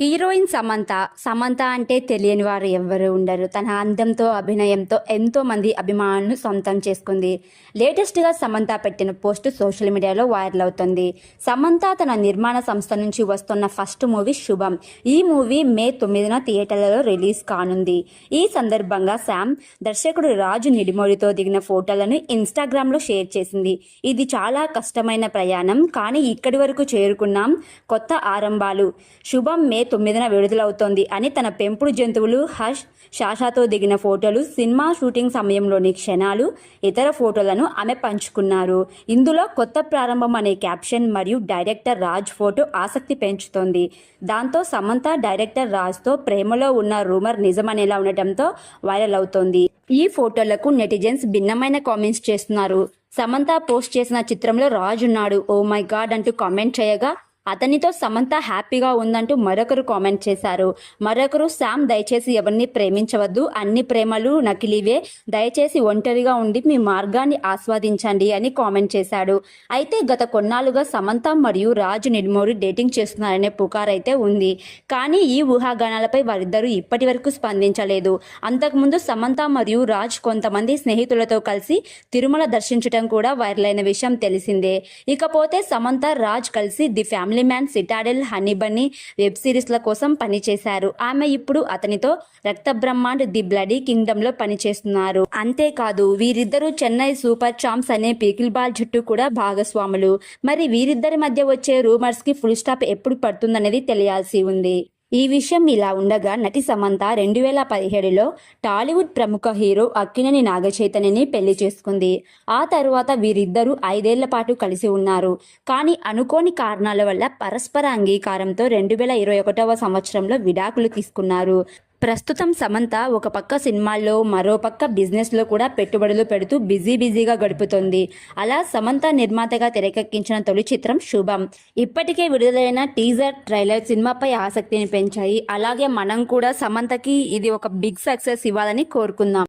Heroine Samantha Samantha అంటే తెలియని వారు ఎవరు ఉండరు. తన అందంతో అభినయంతో ఎంతో మంది అభిమానులను సొంతం చేసుకుంది. లేటెస్ట్గా సమంత పెట్టిన పోస్ట్ సోషల్ మీడియాలో వైరల్ అవుతుంది. సమంత తన నిర్మాణ సంస్థ నుంచి వస్తున్న ఫస్ట్ మూవీ శుభం. ఈ మూవీ మే తొమ్మిదిన థియేటర్లలో రిలీజ్ కానుంది. ఈ సందర్భంగా శామ్ దర్శకుడు రాజు నిడిమోడితో దిగిన ఫోటోలను ఇన్స్టాగ్రామ్లో షేర్ చేసింది. ఇది చాలా కష్టమైన ప్రయాణం కానీ ఇక్కడి వరకు చేరుకున్నాం కొత్త ఆరంభాలు. శుభం మే తొమ్మిదిన విడుదలవుతోంది అని తన పెంపుడు జంతువులు హష్ షాషాతో దిగిన ఫోటోలు సినిమా షూటింగ్ సమయంలోని క్షణాలు ఇతర ఫోటోలను ఆమె పంచుకున్నారు. ఇందులో కొత్త ప్రారంభం అనే క్యాప్షన్ మరియు డైరెక్టర్ రాజ్ ఫోటో ఆసక్తి పెంచుతోంది. దాంతో సమంత డైరెక్టర్ రాజ్తో ప్రేమలో ఉన్న రూమర్ నిజమనేలా ఉండటంతో వైరల్ అవుతోంది. ఈ ఫోటోలకు నెటిజన్స్ భిన్నమైన కామెంట్స్ చేస్తున్నారు. సమంత పోస్ట్ చేసిన చిత్రంలో రాజ్ ఉన్నాడు. ఓ మై గాడ్ అంటూ కామెంట్ చేయగా అతనితో సమంత హ్యాపీగా ఉందంటూ మరొకరు కామెంట్ చేశారు. మరొకరు శామ్ దయచేసి ఎవరిని ప్రేమించవద్దు. అన్ని ప్రేమలు నకిలీవే దయచేసి ఒంటరిగా ఉండి మీ మార్గాన్ని ఆస్వాదించండి అని కామెంట్ చేశాడు. అయితే గత కొన్నాళ్ళుగా సమంత మరియు రాజు నిర్మోరి డేటింగ్ చేస్తున్నారనే పుకారైతే ఉంది. కానీ ఈ ఊహాగానాలపై వారిద్దరూ ఇప్పటి వరకు స్పందించలేదు. అంతకుముందు సమంత మరియు రాజ్ కొంతమంది స్నేహితులతో కలిసి తిరుమల దర్శించడం కూడా వైరల్ అయిన విషయం తెలిసిందే. ఇకపోతే సమంత రాజ్ కలిసి the family man Citadel honey bunny web సిరీస్ల కోసం పనిచేశారు. ఆమె ఇప్పుడు అతనితో రక్త బ్రహ్మాండ్ ది బ్లడీ కింగ్డమ్లో పనిచేస్తున్నారు. అంతేకాదు వీరిద్దరూ చెన్నై సూపర్ చాంప్స్ అనే పీకిల్ బాల్ జట్టు కూడా భాగస్వాములు. మరి వీరిద్దరి మధ్య వచ్చే రూమర్స్కి ఫుల్ స్టాప్ ఎప్పుడు పడుతుందనేది తెలియాల్సి ఉంది. ఈ విషయం ఇలా ఉండగా నటి సమంత రెండు వేల పదిహేడులో టాలీవుడ్ ప్రముఖ హీరో అక్కినేని నాగచైతన్యని పెళ్ళి చేసుకుంది. ఆ తరువాత వీరిద్దరూ ఐదేళ్ళ పాటు కలిసి ఉన్నారు. కానీ అనుకోని కారణాల వల్ల పరస్పర అంగీకారంతో రెండు వేల ఇరవై ఒకటవ సంవత్సరంలో విడాకులు తీసుకున్నారు. ప్రస్తుతం సమంత ఒక పక్క సినిమాల్లో మరో పక్క బిజినెస్లో కూడా పెట్టుబడులు పెడుతూ బిజీ బిజీగా గడుపుతోంది. అలా సమంత నిర్మాతగా తెరకెక్కించిన తొలి చిత్రం శుభం. ఇప్పటికే విడుదలైన టీజర్ ట్రైలర్ సినిమాపై ఆసక్తిని పెంచాయి. అలాగే మనం కూడా సమంతకి ఇది ఒక బిగ్ సక్సెస్ ఇవ్వాలని కోరుకుందాం.